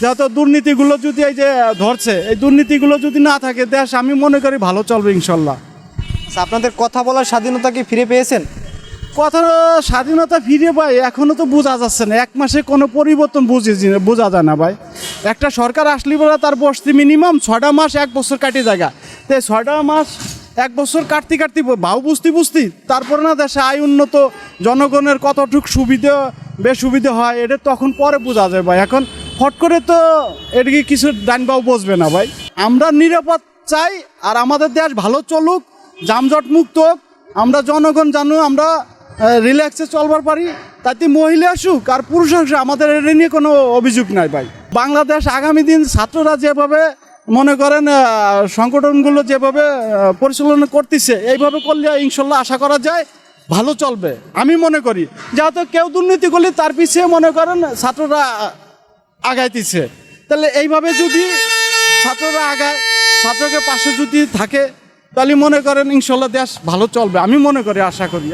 যেহেতু দুর্নীতিগুলো যদি এই যে ধরছে এই দুর্নীতিগুলো যদি না থাকে দেশ আমি মনে করি ভালো চলবে ইনশাল্লাহ। আপনাদের কথা বলার স্বাধীনতা কি ফিরে পেয়েছেন? কথা স্বাধীনতা ফিরে পাই এখনও তো বোঝা যাচ্ছে না। এক মাসে কোনো পরিবর্তন বুঝে বোঝা যায় না ভাই। একটা সরকার আসলে বলে তার বসতি মিনিমাম ছটা মাস এক বছর কাটি জায়গা। তো ছটা মাস এক বছর কাটতে কাটতে ভাও বুঝতে বুঝতে তারপরে না দেশে আয় উন্নত জনগণের কতটুক সুবিধা বেসুবিধা হয় এটা তখন পরে বোঝা যায় ভাই। এখন ফট করে তো এদিকে কিছু ডান বাবু বসবে না ভাই। আমরা নিরাপদ চাই আর আমাদের দেশ ভালো চলুক, যানজট মুক্ত হোক। আমরা জনগণ জানু, আমরা রিল্যাক্সে চলবার পারি। তাতে মহিলা আসুক আর পুরুষ আসুক, আমাদের এটা নিয়ে কোনো অভিযোগ নাই ভাই। বাংলাদেশ আগামী দিন ছাত্ররা যেভাবে মনে করেন সংগঠনগুলো যেভাবে পরিচালনা করতেছে, এইভাবে করলে ইনশাল্লাহ আশা করা যায় ভালো চলবে। আমি মনে করি যেহেতু কেউ দুর্নীতি করলে তার পিছিয়ে মনে করেন, ছাত্ররা আগাইতেছে। তাহলে এইভাবে যদি ছাত্ররা আগায়, ছাত্রকে পাশে যদি থাকে, তাহলে মনে করেন ইনশাল্লাহ দেশ ভালো চলবে। আমি মনে করি, আশা করি।